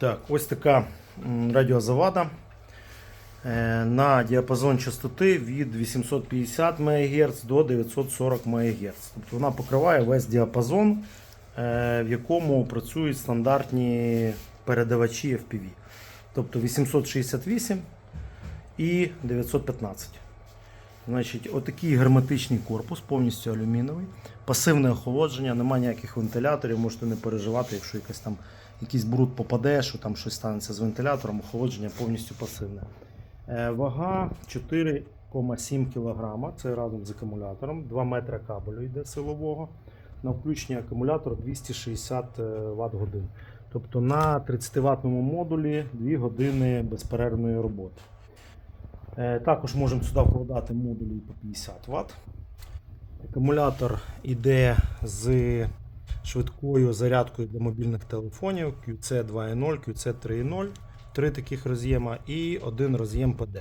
Так, ось така радіозавада е, на діапазон частоти від 850 МГц до 940 МГц. Тобто вона покриває весь діапазон, е, в якому працюють стандартні передавачі FPV. Тобто 868 і 915. Значить, отакий герметичний корпус, повністю алюмінієвий, пасивне охолодження, немає ніяких вентиляторів, можете не переживати, якщо якась там, якийсь бруд попаде, що там щось станеться з вентилятором, охолодження повністю пасивне. Е, вага 4,7 кг, це разом з акумулятором, 2 метри кабелю йде силового. На включення акумулятора 260 Вт годин. Тобто на 30 ватному модулі 2 години безперервної роботи. Е, Також можемо сюди вкладати модулі по 50 Вт. Акумулятор йде з швидкою зарядкою для мобільних телефонів QC 2.0, QC 3.0, три таких роз'єма і один роз'єм PD.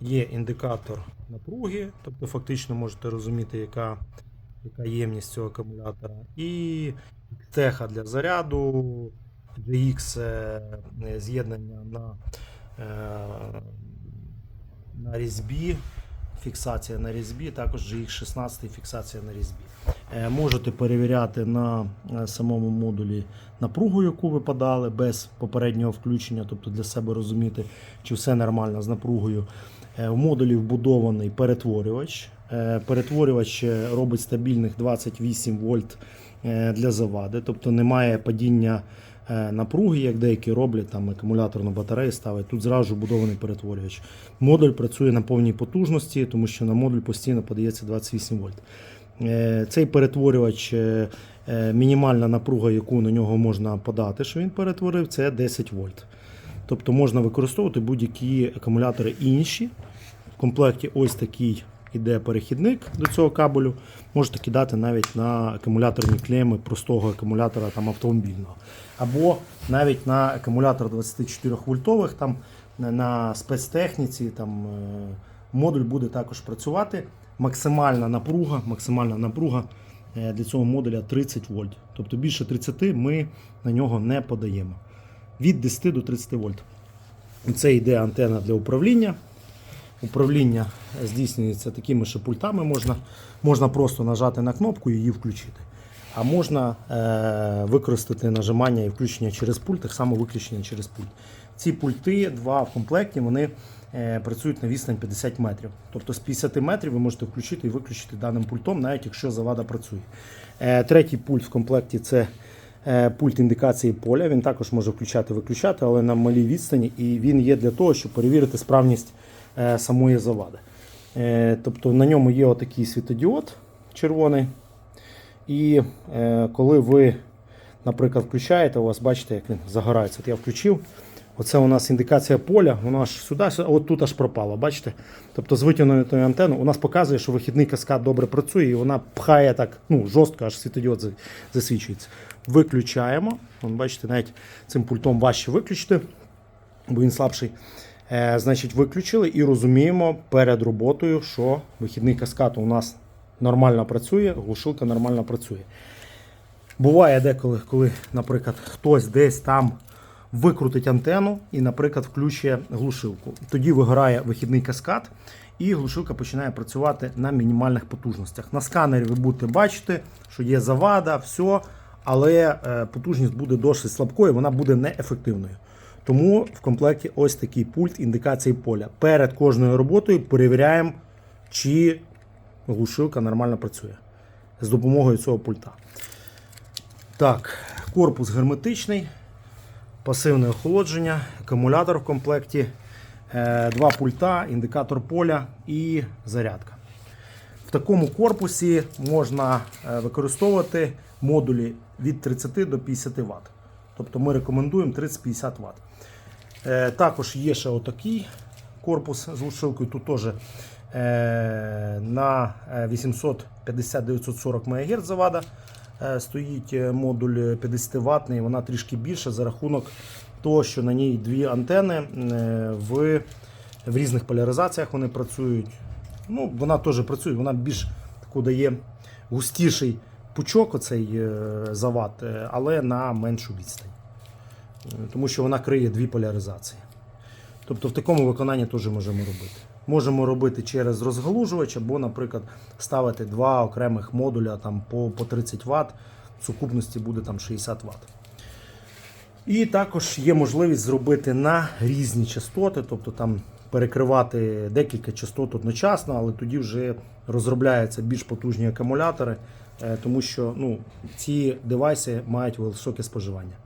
Є індикатор напруги, тобто фактично можете розуміти, яка, яка ємність цього акумулятора. І теха для заряду, GX е, з'єднання на е, на різьбі, фіксація на різьбі, також GX16 фіксація на різьбі. Е, Можете перевіряти на е, самому модулі напругу, яку ви подали, без попереднього включення, тобто для себе розуміти, чи все нормально з напругою. Е, В модулі вбудований перетворювач. Перетворювач робить стабільних 28 вольт для завади, тобто немає падіння напруги, як деякі роблять, там акумуляторну батарею ставить. Тут зразу ж вбудований перетворювач. Модуль працює на повній потужності, тому що на модуль постійно подається 28 вольт. Е, Цей перетворювач, е, е, мінімальна напруга, яку на нього можна подати, що він перетворив, це 10 вольт. Тобто можна використовувати будь-які акумулятори інші. В комплекті ось такий іде перехідник до цього кабелю. Можете кидати навіть на акумуляторні клеми простого акумулятора там, автомобільного. Або навіть на акумулятор 24 вольтових там, на- на спецтехніці там, е, модуль буде також працювати. Максимальна напруга, максимальна напруга е, для цього модуля 30 вольт. Тобто більше 30 ми на нього не подаємо. Від 10 до 30 вольт. Це йде антена для управління. Управління здійснюється такими ще пультами. Можна, можна просто нажати на кнопку і її включити. А можна е, використати нажимання і включення через пульт, так само виключення через пульт. Ці пульти, два в комплекті, вони е, працюють на відстань 50 метрів. Тобто з 50 метрів ви можете включити і виключити даним пультом, навіть якщо завада працює. Е, третій пульт в комплекті це е, пульт індикації поля. Він також може включати виключати, але на малій відстані, і він є для того, щоб перевірити справність самої завади. Е, тобто на ньому є отакий світодіод червоний. І е, коли ви, наприклад, включаєте, у вас бачите, як він загорається. От я включив. Оце у нас індикація поля, вона аж сюди, а от тут аж пропала. Бачите? Тобто з витягнутою антенною у нас показує, що вихідний каскад добре працює, і вона пхає так ну, жорстко, аж світодіод засвічується. Виключаємо. Вон, бачите, навіть цим пультом важче виключити, бо він слабший. Е, значить, виключили і розуміємо перед роботою, що вихідний каскад у нас нормально працює, глушилка нормально працює. Буває деколи, коли, наприклад, хтось десь там викрутить антенну і, наприклад, включує глушилку. Тоді вигорає вихідний каскад, і глушилка починає працювати на мінімальних потужностях. На сканері ви будете бачити, що є завада, все, але е, потужність буде досить слабкою, вона буде неефективною. Тому в комплекті ось такий пульт індикації поля. Перед кожною роботою перевіряємо, чи глушилка нормально працює з допомогою цього пульта. Так, корпус герметичний, пасивне охолодження, акумулятор в комплекті, е, два пульта, індикатор поля і зарядка. В такому корпусі можна е, використовувати модулі від 30 до 50 Вт. Тобто ми рекомендуємо 30-50 Вт. Е, Також є ще отакий корпус з глушилкою. Тут теж е, на 850-940 МГц завада е, стоїть е, модуль 50 ватний, вона трішки більша за рахунок того, що на ній дві антени е, в, в різних поляризаціях вони працюють. Ну, вона теж працює, вона більш таку дає густіший пучок, оцей е, завод, е, але на меншу відстань. е, тому що вона криє дві поляризації. Тобто в такому виконанні теж можемо робити. Можемо робити через розгалужувач або, наприклад, ставити два окремих модуля там, по, по 30 Вт, в сукупності буде там 60 Вт. І також є можливість зробити на різні частоти, тобто там перекривати декілька частот одночасно, але тоді вже розробляються більш потужні акумулятори, тому що ну, ці девайси мають високе споживання.